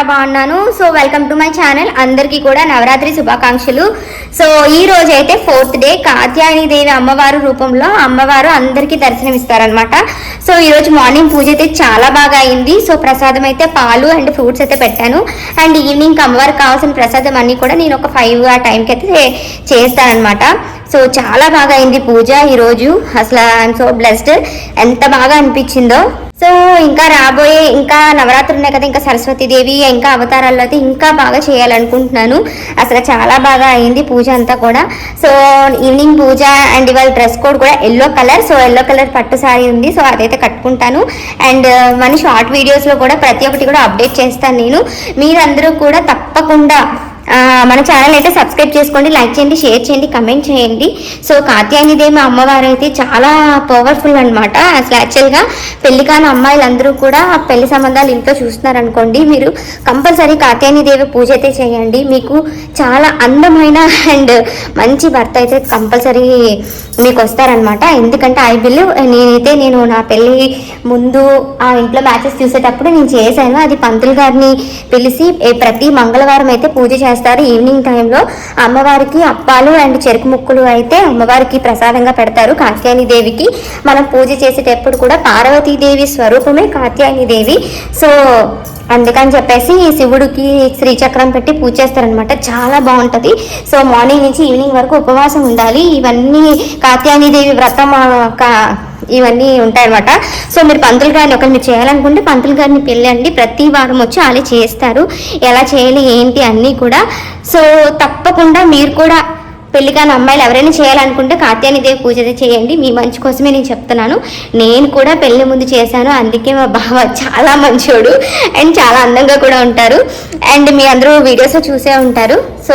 చాలా బాగున్నాను. So welcome to my channel అందరికీ కూడా నవరాత్రి శుభాకాంక్షలు. సో ఈ రోజు అయితే ఫోర్త్ డే కాత్యాయని దేవి అమ్మవారు రూపంలో అమ్మవారు అందరికీ దర్శనమిస్తారనమాట సో ఈరోజు మార్నింగ్ పూజ అయితే చాలా బాగా అయింది. సో ప్రసాదం అయితే పాలు అండ్ ఫ్రూట్స్ అయితే పెట్టాను. అండ్ ఈవినింగ్ అమ్మవారికి కావాల్సిన ప్రసాదం అన్నీ కూడా నేను ఒక ఫైవ్ ఆ టైంకి అయితే చేస్తానన్నమాట. సో చాలా బాగా అయింది పూజ ఈరోజు. అసలు ఐఎమ్ సో బ్లెస్డ్ ఎంత బాగా అనిపించిందో. సో ఇంకా రాబోయే ఇంకా నవరాత్రులు ఉన్నాయి కదా ఇంకా సరస్వతి దేవి ఇంకా అవతారాల్లో అయితే ఇంకా బాగా చేయాలనుకుంటున్నాను. అసలు చాలా బాగా అయింది పూజ అంతా కూడా. సో ఈవినింగ్ పూజ అండ్ ఇవాళ డ్రెస్ కోడ్ కూడా yellow colour so yellow colour పట్టు సారీ ఉంది. సో అదైతే కట్టుకుంటాను. అండ్ uh, మన షార్ట్ వీడియోస్లో కూడా ప్రతి ఒక్కటి కూడా అప్డేట్ చేస్తాను నేను. మీరందరూ కూడా తప్పకుండా మన ఛానల్ అయితే సబ్స్క్రైబ్ చేసుకోండి లైక్ చేయండి షేర్ చేయండి కమెంట్ చేయండి. సో కాత్యాయని దేవి అమ్మవారు అయితే చాలా పవర్ఫుల్ అనమాట అసలు యాక్చువల్గా పెళ్ళి కాని అమ్మాయిలందరూ కూడా పెళ్ళి సంబంధాలు ఇంట్లో చూస్తున్నారనుకోండి మీరు కంపల్సరీ కాత్యాయని దేవి పూజ అయితే చేయండి. మీకు చాలా అందమైన అండ్ మంచి భర్త అయితే కంపల్సరీ మీకు వస్తారనమాట ఎందుకంటే ఐ బిలీవ్ నేనైతే నేను నా పెళ్ళి ముందు ఆ ఇంట్లో మ్యాచెస్ చూసేటప్పుడు నేను చేశాను. అది పంతులు గారిని పిలిచి ప్రతి మంగళవారం అయితే పూజ చేస్తారు. ఈవినింగ్ టైంలో అమ్మవారికి అప్పాలు అండ్ చెరుకు ముక్కలు అయితే అమ్మవారికి ప్రసాదంగా పెడతారు కాత్యాయని దేవికి. మనం పూజ చేసేటప్పుడు కూడా పార్వతీదేవి స్వరూపమే కాత్యాయని దేవి. సో అందుకని చెప్పేసి శివుడికి శ్రీచక్రం పెట్టి పూజ చేస్తారనమాట చాలా బాగుంటుంది. సో మార్నింగ్ నుంచి ఈవినింగ్ వరకు ఉపవాసం ఉండాలి. ఇవన్నీ కాత్యాయని దేవి వ్రతం ఇవన్నీ ఉంటాయన్నమాట. సో మీరు పంతులు గారిని ఒకరు మీరు చేయాలనుకుంటే పంతులు గారిని పెళ్ళండి ప్రతి వారం వచ్చి వాళ్ళే చేస్తారు. ఎలా చేయాలి ఏంటి అన్నీ కూడా. సో తప్పకుండా మీరు కూడా పెళ్ళి కాని అమ్మాయిలు ఎవరైనా చేయాలనుకుంటే కాత్యాయని దేవి పూజ చేయండి. మీ మంచి కోసమే నేను చెప్తున్నాను. నేను కూడా పెళ్ళి ముందు చేశాను. అందుకే మా బావ చాలా మంచోడు అండ్ చాలా అందంగా కూడా ఉంటారు. అండ్ మీ అందరూ వీడియోస్ చూసే ఉంటారు. సో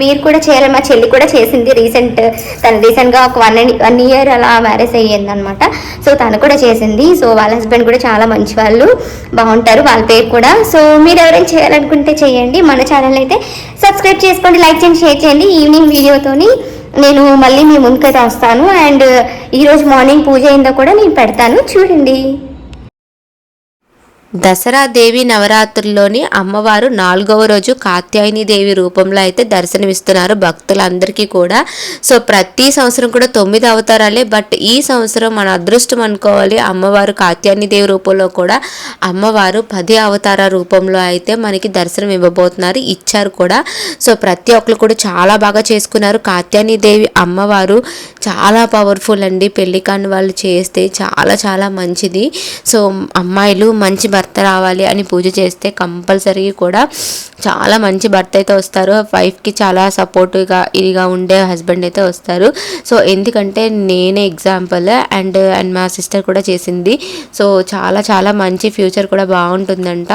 మీరు కూడా చేయాలి. మా చెల్లి కూడా చేసింది రీసెంట్. తను రీసెంట్గా ఒక వన్ వన్ ఇయర్ అలా మ్యారేజ్ అయ్యింది అనమాట సో తను కూడా చేసింది. సో వాళ్ళ హస్బెండ్ కూడా చాలా మంచి వాళ్ళు బాగుంటారు వాళ్ళ పేరు కూడా. సో మీరు ఎవరైనా చేయాలనుకుంటే చేయండి. మన ఛానల్ అయితే సబ్స్క్రైబ్ చేసుకోండి లైక్ చేయండి షేర్ చేయండి. ఈవినింగ్ వీడియోతో చేసుకొని నేను మళ్ళీ మీ ముందుకైతే వస్తాను. అండ్ ఈరోజు మార్నింగ్ పూజ అయిందో కూడా నేను పెడతాను. చూడండి. దసరా దేవి నవరాత్రుల్లోని అమ్మవారు నాలుగవ రోజు కాత్యాయని దేవి రూపంలో అయితే దర్శనమిస్తున్నారు భక్తులందరికీ కూడా. సో ప్రతి సంవత్సరం కూడా తొమ్మిది అవతారాలే బట్ ఈ సంవత్సరం మన అదృష్టం అనుకోవాలి. అమ్మవారు కాత్యాయని దేవి రూపంలో కూడా అమ్మవారు పది అవతార రూపంలో అయితే మనకి దర్శనం ఇవ్వబోతున్నారు ఇచ్చారు కూడా. సో ప్రతి ఒక్కరు కూడా చాలా బాగా చేసుకున్నారు. కాత్యాయని దేవి అమ్మవారు చాలా పవర్ఫుల్ అండి. పెళ్ళి కాని వాళ్ళు చేస్తే చాలా చాలా మంచిది. సో అమ్మాయిలు మంచి భర్త భర్త రావాలి అని పూజ చేస్తే కంపల్సరీ కూడా చాలా మంచి భర్త అయితే వస్తారు. వైఫ్కి చాలా సపోర్టివ్గా ఇదిగా ఉండే హస్బెండ్ అయితే వస్తారు. సో ఎందుకంటే నేనే ఎగ్జాంపుల్ అండ్ అండ్ మా సిస్టర్ కూడా చేసింది. సో చాలా చాలా మంచి ఫ్యూచర్ కూడా బాగుంటుందంట.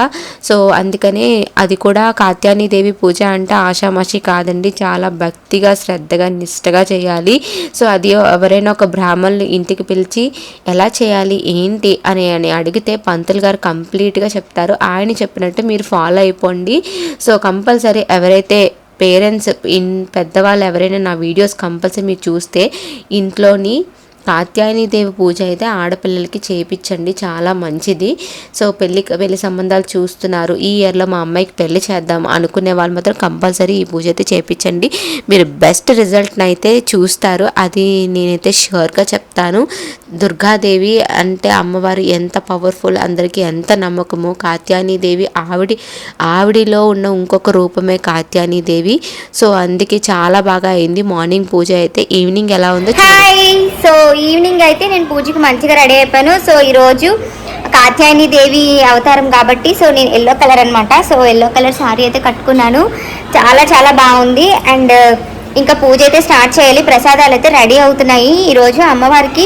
సో అందుకనే అది కూడా కాత్యాని దేవి పూజ అంటే ఆషామాషి కాదండి. చాలా భక్తిగా శ్రద్ధగా నిష్టగా చేయాలి. సో అది ఎవరైనా ఒక బ్రాహ్మణులు ఇంటికి పిలిచి ఎలా చేయాలి ఏంటి అని అని అడిగితే పంతులు గారు కంప్లీట్గా చెప్తారు. ఆయన చెప్పినట్టు మీరు ఫాలో అయిపోండి. సో కంపల్సరీ ఎవరైతే పేరెంట్స్ ఇన్ పెద్దవాళ్ళు ఎవరైనా నా వీడియోస్ కంపల్సరీ మీరు చూస్తే ఇంట్లోని దేవి పూజ అయితే ఆడపిల్లలకి చేయించండి చాలా మంచిది. సో పెళ్ళి పెళ్ళి సంబంధాలు చూస్తున్నారు. ఈ ఇయర్లో మా అమ్మాయికి పెళ్ళి చేద్దాం అనుకునే వాళ్ళు మాత్రం కంపల్సరీ ఈ పూజ అయితే చేయించండి మీరు బెస్ట్ రిజల్ట్ని అయితే చూస్తారు. అది నేనైతే ష్యూర్గా చెప్తాను. దుర్గాదేవి అంటే అమ్మవారు ఎంత పవర్ఫుల్ అందరికీ ఎంత నమ్మకమో కాత్యాయని దేవి ఆవిడి ఆవిడిలో ఉన్న ఇంకొక రూపమే కాత్యాయని దేవి. సో అందుకే చాలా బాగా అయింది. మార్నింగ్ పూజ అయితే ఈవినింగ్ ఎలా ఉందో సో ఈవినింగ్ అయితే నేను పూజకి మంచిగా రెడీ అయిపోయాను. సో ఈరోజు కాత్యాయని దేవి అవతారం కాబట్టి సో నేను ఎల్లో కలర్ అనమాట సో ఎల్లో కలర్ శారీ అయితే కట్టుకున్నాను. చాలా చాలా బాగుంది. అండ్ ఇంకా పూజ అయితే స్టార్ట్ చేయాలి. ప్రసాదాలు అయితే రెడీ అవుతున్నాయి. ఈరోజు అమ్మవారికి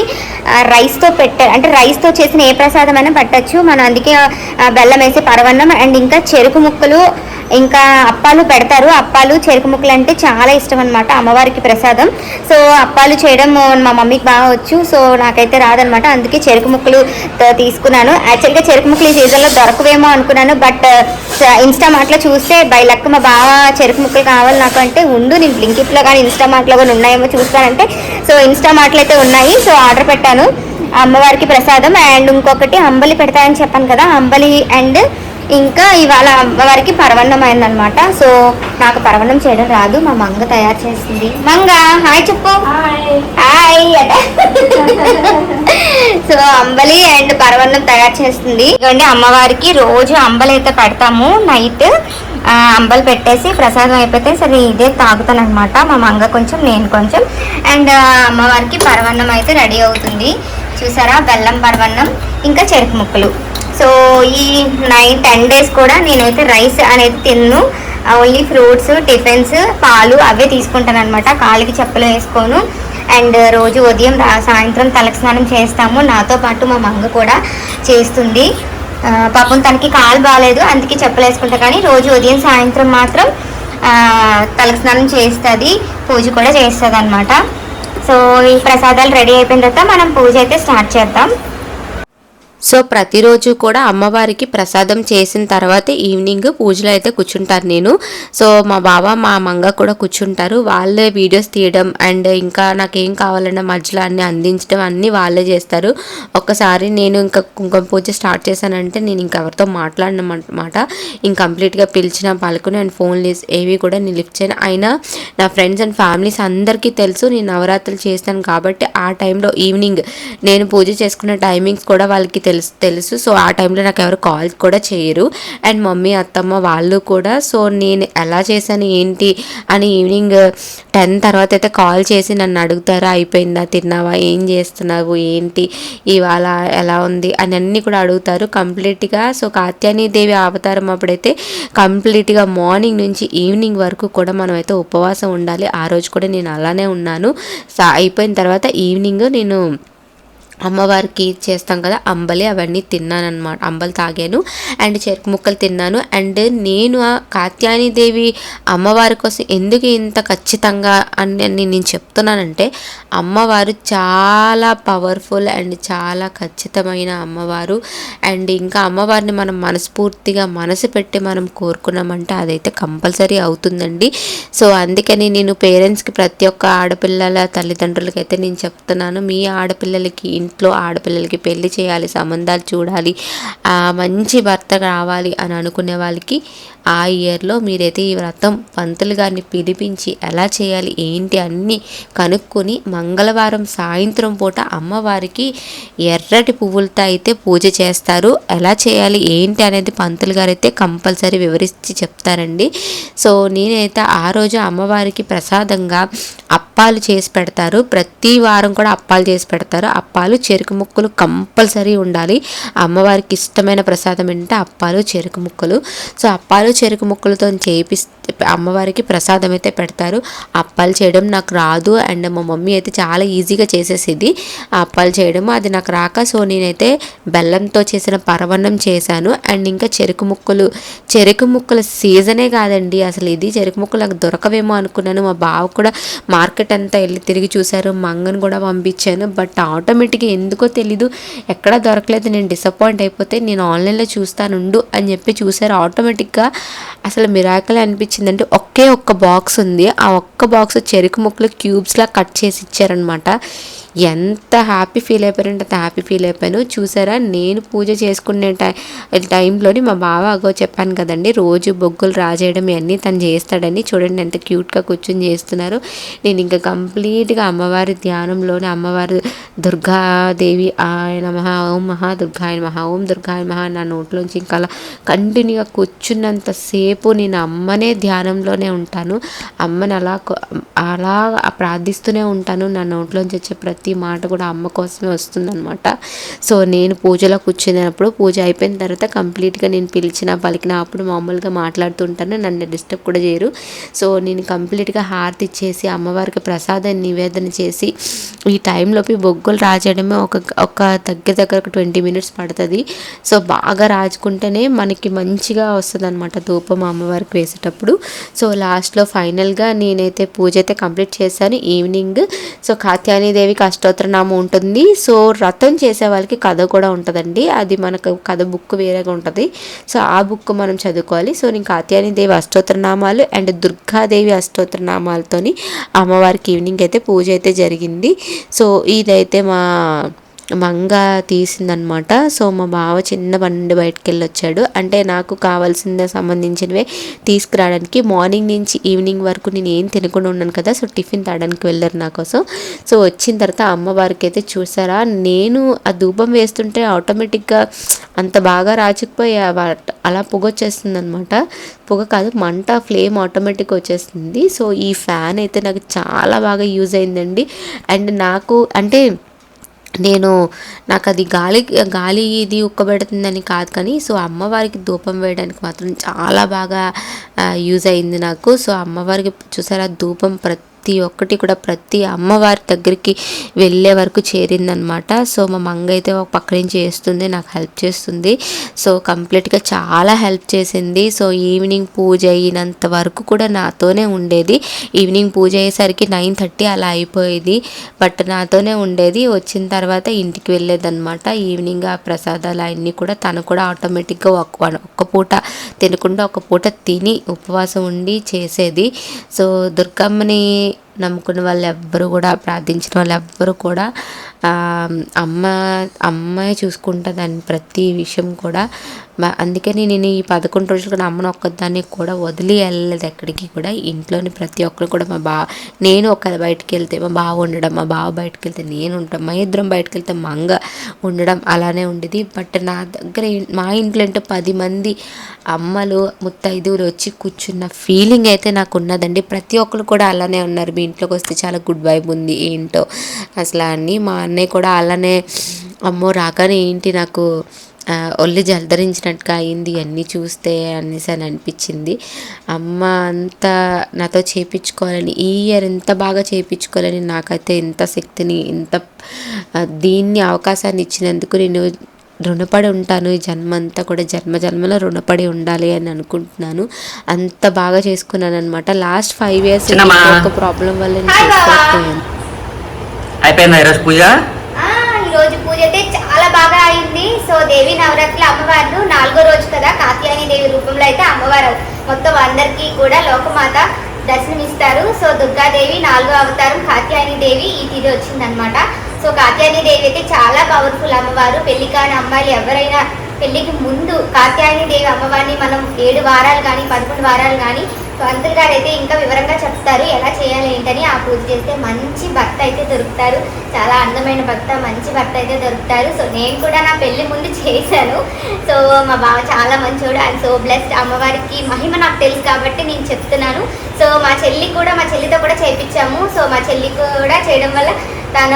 రైస్తో పెట్ట అంటే రైస్తో చేసిన ఏ ప్రసాదం అయినా పెట్టచ్చు. మనం అందుకే బెల్లం వేసి పరవన్నం అండ్ ఇంకా చెరుకు ముక్కలు ఇంకా అప్పాలు పెడతారు. అప్పాలు చెరుకు ముక్కలు అంటే చాలా ఇష్టం అనమాట అమ్మవారికి ప్రసాదం. సో అప్పాలు చేయడం మా మమ్మీకి బాగా వచ్చు. సో నాకైతే రాదనమాట అందుకే చెరుకు ముక్కలు తీసుకున్నాను. యాక్చువల్గా చెరుకు ముక్కలు ఈ సీజన్లో దొరకవేమో అనుకున్నాను. బట్ ఇన్స్టా మార్ట్లో చూస్తే బై లక్ మా బాగా చెరుకు ముక్కలు కావాలి నాకు అంటే ఉండు నేను బ్లింకిట్లో కానీ ఇన్స్టా మార్ట్లో కానీ ఉన్నాయేమో చూస్తానంటే. సో ఇన్స్టా మార్ట్లో అయితే ఉన్నాయి. సో ఆర్డర్ పెట్టాను. అమ్మవారికి ప్రసాదం అండ్ ఇంకొకటి అంబలి పెడతాయని చెప్పాను కదా అంబలి అండ్ ఇంకా ఇవాళ అమ్మవారికి పరవన్నం అయిందనమాట. సో నాకు పరవన్నం చేయడం రాదు. మా మంగ తయారు చేసింది మంగ హాయ్ చెప్పు. హాయ్. సో అంబలి అండ్ పరవన్నం తయారు చేస్తుంది. ఇదిగోండి అమ్మవారికి రోజు అంబలి అయితే పెడతాము నైట్. అంబలి పెట్టేసి ప్రసాదం అయిపోతే సరే ఇదే తాగుతాను అనమాట మా మంగ కొంచెం నేను కొంచెం. అండ్ అమ్మవారికి పరవన్నం అయితే రెడీ అవుతుంది. చూసారా? బెల్లం పరవన్నం ఇంకా చెరుకు ముక్కలు. సో ఈ నైన్ టెన్ డేస్ కూడా నేనైతే రైస్ అనేది తిన్ను. ఓన్లీ ఫ్రూట్స్ టిఫిన్స్ పాలు అవే తీసుకుంటాను అనమాట కాలికి చెప్పులు వేసుకోను. అండ్ రోజు ఉదయం సాయంత్రం తలకి స్నానం చేస్తాము. నాతో పాటు మా మంగ కూడా చేస్తుంది. పాపం తనకి కాలు బాగాలేదు అందుకే చెప్పలేసుకుంటా. కానీ రోజు ఉదయం సాయంత్రం మాత్రం తలస్నానం స్నానం చేస్తుంది పూజ కూడా చేస్తుంది అనమాట సో ఈ ప్రసాదాలు రెడీ అయిపోయిన తర్వాత మనం పూజ అయితే స్టార్ట్ చేద్దాం. సో ప్రతిరోజు కూడా అమ్మవారికి ప్రసాదం చేసిన తర్వాత ఈవినింగ్ పూజలు అయితే కూర్చుంటారు నేను. సో మా బావ మా మంగ కూడా కూర్చుంటారు. వాళ్ళే వీడియోస్ తీయడం అండ్ ఇంకా నాకేం కావాలన్నా మధ్యలో అన్ని అందించడం అన్నీ వాళ్ళే చేస్తారు. ఒక్కసారి నేను ఇంకా కుంకుమ పూజ స్టార్ట్ చేశానంటే నేను ఇంకెవరితో మాట్లాడినమాట ఇంకంప్లీట్గా పిలిచిన పలుకుని అండ్ ఫోన్ లిస్ట్ ఏవి కూడా నేను లిఫ్ట్ చేయను. అయినా నా ఫ్రెండ్స్ అండ్ ఫ్యామిలీస్ అందరికీ తెలుసు నేను నవరాత్రులు చేస్తాను కాబట్టి ఆ టైంలో ఈవినింగ్ నేను పూజ చేసుకున్న టైమింగ్స్ కూడా వాళ్ళకి తెలుసు తెలుసు తెలుసు. సో ఆ టైంలో నాకు ఎవరు కాల్ కూడా చేయరు. అండ్ మమ్మీ అత్తమ్మ వాళ్ళు కూడా. సో నేను ఎలా చేశాను ఏంటి అని ఈవినింగ్ టెన్ తర్వాత అయితే కాల్ చేసి నన్ను అడుగుతారా అయిపోయిందా తిన్నావా ఏం చేస్తున్నావు ఏంటి ఇవాళ ఎలా ఉంది అని అన్నీ కూడా అడుగుతారు కంప్లీట్గా. సో కాత్యాయని దేవి అవతారం అప్పుడైతే కంప్లీట్గా మార్నింగ్ నుంచి ఈవినింగ్ వరకు కూడా మనం అయితే ఉపవాసం ఉండాలి. ఆ రోజు కూడా నేను అలానే ఉన్నాను. సో అయిపోయిన తర్వాత ఈవినింగ్ నేను అమ్మవారికి చేస్తాం కదా అంబలి అవన్నీ తిన్నాను అనమాట అంబలి తాగాను అండ్ చెరుకు ముక్కలు తిన్నాను అండ్ నేను ఆ కాత్యాయని దేవి అమ్మవారి కోసం ఎందుకు ఇంత ఖచ్చితంగా అని నేను చెప్తున్నానంటే అమ్మవారు చాలా పవర్ఫుల్ అండ్ చాలా ఖచ్చితమైన అమ్మవారు. అండ్ ఇంకా అమ్మవారిని మనం మనస్ఫూర్తిగా మనసు పెట్టి మనం కోరుకున్నామంటే అదైతే కంపల్సరీ అవుతుందండి. సో అందుకని నేను పేరెంట్స్కి ప్రతి ఒక్క ఆడపిల్లల తల్లిదండ్రులకి అయితే నేను చెప్తున్నాను మీ ఆడపిల్లలకి ఇంట్లో ఆడపిల్లలకి పెళ్ళి చేయాలి సంబంధాలు చూడాలి మంచి భర్త రావాలి అని అనుకునే వాళ్ళకి ఆ ఇయర్లో మీరైతే ఈ వ్రతం పంతులు గారిని పిలిపించి ఎలా చేయాలి ఏంటి అన్నీ కనుక్కొని మంగళవారం సాయంత్రం పూట అమ్మవారికి ఎర్రటి పువ్వులతో అయితే పూజ చేస్తారు. ఎలా చేయాలి ఏంటి అనేది పంతులు గారు అయితే కంపల్సరీ వివరించి చెప్తారండి. సో నేనైతే ఆ రోజు అమ్మవారికి ప్రసాదంగా అప్పాలు చేసి పెడతారు. ప్రతి వారం కూడా అప్పాలు చేసి పెడతారు. అప్పాలు చెరుకు ముక్కలు కంపల్సరీ ఉండాలి. అమ్మవారికి ఇష్టమైన ప్రసాదం ఏంటంటే అప్పాలు చెరుకు ముక్కలు. సో అప్పాలు చెరుకు ముక్కలతో చేపిస్తే అమ్మవారికి ప్రసాదం అయితే పెడతారు. అప్పాలు చేయడం నాకు రాదు. అండ్ మా మమ్మీ అయితే చాలా ఈజీగా చేసేసేది అప్పాలు చేయడం. అది నాకు రాక సో నేనైతే బెల్లంతో చేసిన పరవన్నం చేశాను. అండ్ ఇంకా చెరుకు ముక్కలు చెరుకు ముక్కల సీజనే కాదండి. అసలు ఇది చెరుకు ముక్కలు నాకు దొరకవేమో అనుకున్నాను. మా బావ కూడా మార్కెట్ అంతా వెళ్ళి తిరిగి చూశారు. మంగను కూడా పంపించాను. బట్ ఆటోమేటిక్గా ఎందుకో తెలీదు. ఎక్కడా దొరకలేదు. నేను డిసప్పాయింట్ అయిపోతే నేను ఆన్లైన్లో చూస్తానుండు అని చెప్పి చూశారు. ఆటోమేటిక్గా అసలు మిరాకల్ అనిపించిందంటే ఒకే ఒక్క బాక్స్ ఉంది. ఆ ఒక్క బాక్స్ చెరుకు ముక్కలు క్యూబ్స్లా కట్ చేసి ఇచ్చారనమాట ఎంత హ్యాపీ ఫీల్ అయిపోయారంటే అంత హ్యాపీ ఫీల్ అయిపోయాను. చూసారా? నేను పూజ చేసుకునే టై టైంలోని మా బావ అగో చెప్పాను కదండి రోజు బొగ్గులు రాజేయడం ఇవన్నీ తను చేస్తాడని. చూడండి ఎంత క్యూట్గా కూర్చొని చేస్తున్నారు. నేను ఇంకా కంప్లీట్గా అమ్మవారి ధ్యానంలోనే అమ్మవారి దుర్గాదేవి ఆయన మహా ఓం మహా దుర్గాయ మహా ఓం దుర్గాయ మహా నా నోట్లోంచి ఇంకా అలా కంటిన్యూగా కూర్చున్నంతసేపు నేను అమ్మనే ధ్యానంలోనే ఉంటాను. అమ్మని అలా అలా ప్రార్థిస్తూనే ఉంటాను. నా నోట్లోంచి వచ్చే ప్రతి మాట కూడా అమ్మ కోసమే వస్తుందన్నమాట. సో నేను పూజలో కూర్చున్నప్పుడు పూజ అయిపోయిన తర్వాత కంప్లీట్గా నేను పిలిచిన పలికిన అప్పుడు మామూలుగా మాట్లాడుతుంటాను నన్ను డిస్టర్బ్ కూడా చేయరు. సో నేను కంప్లీట్గా హారతి ఇచ్చేసి అమ్మవారికి ప్రసాదం నివేదన చేసి ఈ టైంలోపి బొగ్గులు రాజేయడమే ఒక ఒక దగ్గర దగ్గర ఒక ట్వంటీ మినిట్స్ పడుతుంది. సో బాగా రాజుకుంటేనే మనకి మంచిగా వస్తుంది అనమాట ధూపం అమ్మవారికి వేసేటప్పుడు. సో లాస్ట్లో ఫైనల్గా నేనైతే పూజ అయితే కంప్లీట్ చేశాను ఈవినింగ్. సో కాత్యాయని దేవికి అష్టోత్తరనామం ఉంటుంది. సో రథం చేసే వాళ్ళకి కథ కూడా ఉంటుందండి. అది మనకు కథ బుక్ వేరేగా ఉంటుంది. సో ఆ బుక్ మనం చదువుకోవాలి. సో నేను కాత్యాయని దేవి అష్టోత్తరనామాలు అండ్ దుర్గాదేవి అష్టోత్తరనామాలతోని అమ్మవారికి ఈవినింగ్ అయితే పూజ అయితే జరిగింది. సో ఇదైతే మా మంగ తీసిందనమాట. సో మా బావ చిన్న బండి బయటకు వెళ్ళి వచ్చాడు అంటే నాకు కావాల్సిన సంబంధించినవే తీసుకురావడానికి. మార్నింగ్ నుంచి ఈవినింగ్ వరకు నేను ఏం తినకుండా ఉన్నాను కదా సో టిఫిన్ తాడానికి వెళ్ళారు నా కోసం. సో వచ్చిన తర్వాత అమ్మవారికి అయితే చూసారా నేను ఆ ధూపం వేస్తుంటే ఆటోమేటిక్గా అంత బాగా రాచుకుపోయి అలా పొగ వచ్చేస్తుంది అనమాట పొగ కాదు మంట ఫ్లేమ్ ఆటోమేటిక్ వచ్చేస్తుంది. సో ఈ ఫ్యాన్ అయితే నాకు చాలా బాగా యూజ్ అయిందండి. అండ్ నాకు అంటే నేను నాకు అది గాలి గాలి ఇది ఉక్కబెడుతుందని కాదు కానీ సో అమ్మవారికి ధూపం వేయడానికి మాత్రం చాలా బాగా యూజ్ అయింది నాకు. సో అమ్మవారికి చూసారా ధూపం ప్రతి ప్రతి ఒక్కటి కూడా ప్రతి అమ్మవారి దగ్గరికి వెళ్ళే వరకు చేరిందనమాట. సో మా మంగ అయితే ఒక పక్క నుంచి చేస్తుంది నాకు హెల్ప్ చేస్తుంది. సో కంప్లీట్గా చాలా హెల్ప్ చేసింది. సో ఈవినింగ్ పూజ అయినంత వరకు కూడా నాతోనే ఉండేది. ఈవినింగ్ పూజ అయ్యేసరికి నైన్ థర్టీ అలా అయిపోయేది. బట్ నాతోనే ఉండేది. వచ్చిన తర్వాత ఇంటికి వెళ్ళేదన్నమాట ఈవినింగ్ ఆ ప్రసాదాలు అన్నీ కూడా తను కూడా ఆటోమేటిక్గా ఒక్క ఒక్క పూట తినకుండా ఒక పూట తిని ఉపవాసం ఉండి చేసేది. సో దుర్గమ్మని night. నమ్ముకున్న వాళ్ళు ఎవ్వరు కూడా ప్రార్థించిన వాళ్ళు ఎవ్వరు కూడా అమ్మ అమ్మాయి చూసుకుంటుందని ప్రతి విషయం కూడా అందుకే అందుకని నేను ఈ పదకొండు రోజులు కూడా అమ్మను ఒక్కదాన్ని కూడా వదిలి వెళ్ళలేదు ఎక్కడికి కూడా. ఇంట్లోని ప్రతి ఒక్కరు కూడా మా బా నేను ఒక బయటికి వెళ్తే మా బావ ఉండడం మా బావ బయటకు వెళ్తే నేను ఉంటాం మా ఇద్దరం బయటకు వెళ్తే మా అంగ ఉండడం అలానే ఉండేది. బట్ నా దగ్గర మా ఇంట్లో అంటే పది మంది అమ్మలు ముత్తైదువులు వచ్చి కూర్చున్న ఫీలింగ్ అయితే నాకు ఉన్నదండి. ప్రతి ఒక్కరు కూడా అలానే ఉన్నారు. మీ ఇంట్లోకి వస్తే చాలా గుడ్ వైబ్ ఉంది ఏంటో. అసలు అన్నీ మా అన్నయ్య కూడా అలానే అమ్మో రాగానే ఏంటి నాకు ఒళ్ళు జలధరించినట్టుగా అయింది అన్నీ చూస్తే అనేసి అని అనిపించింది. అమ్మ అంతా నాతో చేయించుకోవాలని ఈ ఇయర్ ఎంత బాగా చేయించుకోవాలని నాకైతే ఎంత శక్తిని ఎంత దీన్ని అవకాశాన్ని ఇచ్చినందుకు నేను రుణపడి ఉంటాను. ఈ జన్మ అంతా కూడా జన్మ జన్మలో రుణపడి ఉండాలి అని అనుకుంటున్నాను. అంత బాగా చేసుకున్నాను అనమాట లాస్ట్ ఫైవ్ ఇయర్స్. ఒక ప్రాబ్లం వల్ల నేను అయిపోయిందా ఈరోజు పూజ? ఆ, ఈ రోజు పూజ అయితే చాలా బాగా అయింది. సో దేవి నవరాత్రుల అమ్మవారు నాలుగో రోజు కదా కాత్యాయని దేవి రూపంలో అయితే అమ్మవారు మొత్తం అందరికీ కూడా లోకమాత దర్శనమిస్తారు. సో దుర్గాదేవి నాలుగో అవతారం కాత్యాయని దేవి ఈ తిథి వచ్చిందనమాట సో కాత్యాయని దేవి అయితే చాలా పవర్ఫుల్ అమ్మవారు. పెళ్ళి కాని అమ్మాయిలు ఎవరైనా పెళ్ళికి ముందు కాత్యాయని దేవి అమ్మవారిని మనం ఏడు వారాలు కానీ పదకొండు వారాలు కానీ సో అంకుల్ గారు అయితే ఇంకా వివరంగా చెప్తారు ఎలా చేయాలి ఏంటని. ఆ పూజ చేస్తే మంచి భర్త అయితే దొరుకుతారు. చాలా అందమైన భర్త మంచి భర్త అయితే దొరుకుతారు. సో నేను కూడా నా పెళ్ళి ముందు చేశాను. సో మా బావ చాలా మంచోడు అండ్ సో బ్లెస్డ్ అమ్మవారికి మహిమ నాకు తెలుసు కాబట్టి నేను చెప్తున్నాను. సో మా చెల్లి కూడా మా చెల్లితో కూడా చేయించాము సో మా చెల్లి కూడా చేయడం వల్ల తన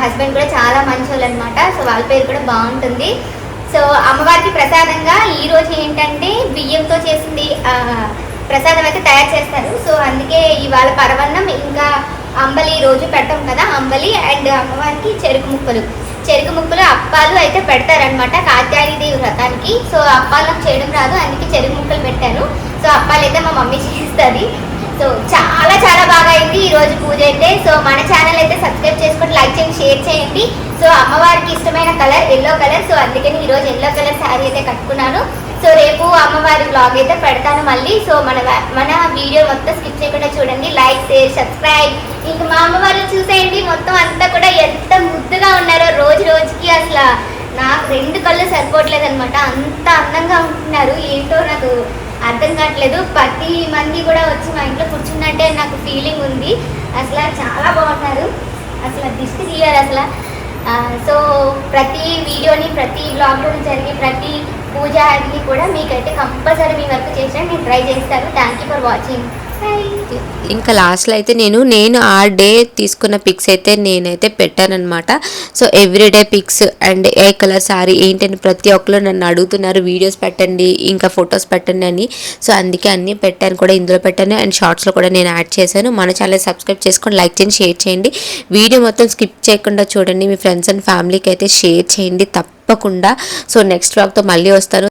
హస్బెండ్ కూడా చాలా మంచోళ్ళు అనమాట సో వాళ్ళ పేరు కూడా బాగుంటుంది. సో అమ్మవారికి ప్రసాదంగా ఈ రోజు ఏంటంటే బియ్యంతో చేసింది ప్రసాదం అయితే తయారు చేస్తారు. సో అందుకే ఇవాళ పరవన్నం ఇంకా అంబలి రోజు పెట్టాం కదా అంబలి అండ్ అమ్మవారికి చెరుకు ముక్కలు. చెరుకు ముక్కలు అప్పాలు అయితే పెడతారనమాట కాత్యాయనిదేవి వ్రతానికి. సో అప్పాలు చేయడం రాదు అందుకే చెరుకు ముక్కలు పెట్టాను సో అప్పాలు అయితే మా మమ్మీ చేస్తుంది. సో చాలా చాలా బాగా అయింది ఈ రోజు పూజ అయితే సో మన ఛానల్ అయితే సబ్స్క్రైబ్ చేసుకొని లైక్ చేయండి షేర్ చేయండి. సో అమ్మవారికి ఇష్టమైన కలర్ ఎల్లో కలర్. సో అందుకని ఈరోజు ఎల్లో కలర్ శారీ అయితే కట్టుకున్నాను. సో రేపు అమ్మవారి బ్లాగ్ అయితే పెడతాను మళ్ళీ. సో మన మన వీడియో మొత్తం స్కిప్ చేయకుండా చూడండి. లైక్ షేర్ సబ్స్క్రైబ్ ఇంక మా అమ్మవారిని చూసేయండి. మొత్తం అంతా కూడా ఎంత ముద్దుగా ఉన్నారో రోజు రోజుకి అసలు. నాకు రెండు కళ్ళు సరిపోవట్లేదు అనమాట అంత అందంగా ఉంటున్నారు. ఏంటో నాకు అర్థం కావట్లేదు. ప్రతి మంది కూడా వచ్చి మా ఇంట్లో కూర్చున్నట్టే నాకు ఫీలింగ్ ఉంది. అసలు చాలా బాగున్నారు. అసలు దిష్టి తీయారు అసలు. సో ప్రతి వీడియోని ప్రతి బ్లాగ్లో జరిగే ప్రతి పూజ అది కూడా మీకైతే కంపల్సరీ మీ వర్క్ చేసిన నేను ట్రై చేస్తాను థ్యాంక్ యూ ఫర్ వాచింగ్ ఇంకా లాస్ట్లో అయితే నేను నేను ఆ డే తీసుకున్న పిక్స్ అయితే నేనైతే పెట్టానమాట సో ఎవ్రీడే పిక్స్ అండ్ ఏ కలర్ సారీ ఏంటని ప్రతి ఒక్కరు నన్ను అడుగుతున్నారు వీడియోస్ పెట్టండి ఇంకా ఫొటోస్ పెట్టండి అని. సో అందుకే అన్నీ పెట్టాను కూడా ఇందులో పెట్టాను. అండ్ షార్ట్స్లో కూడా నేను యాడ్ చేశాను. మన ఛానల్ సబ్స్క్రైబ్ చేసుకొని లైక్ చేయండి షేర్ చేయండి. వీడియో మొత్తం స్కిప్ చేయకుండా చూడండి. మీ ఫ్రెండ్స్ అండ్ ఫ్యామిలీకి అయితే షేర్ చేయండి తప్పకుండా. సో నెక్స్ట్ వ్లాగ్తో మళ్ళీ వస్తాను.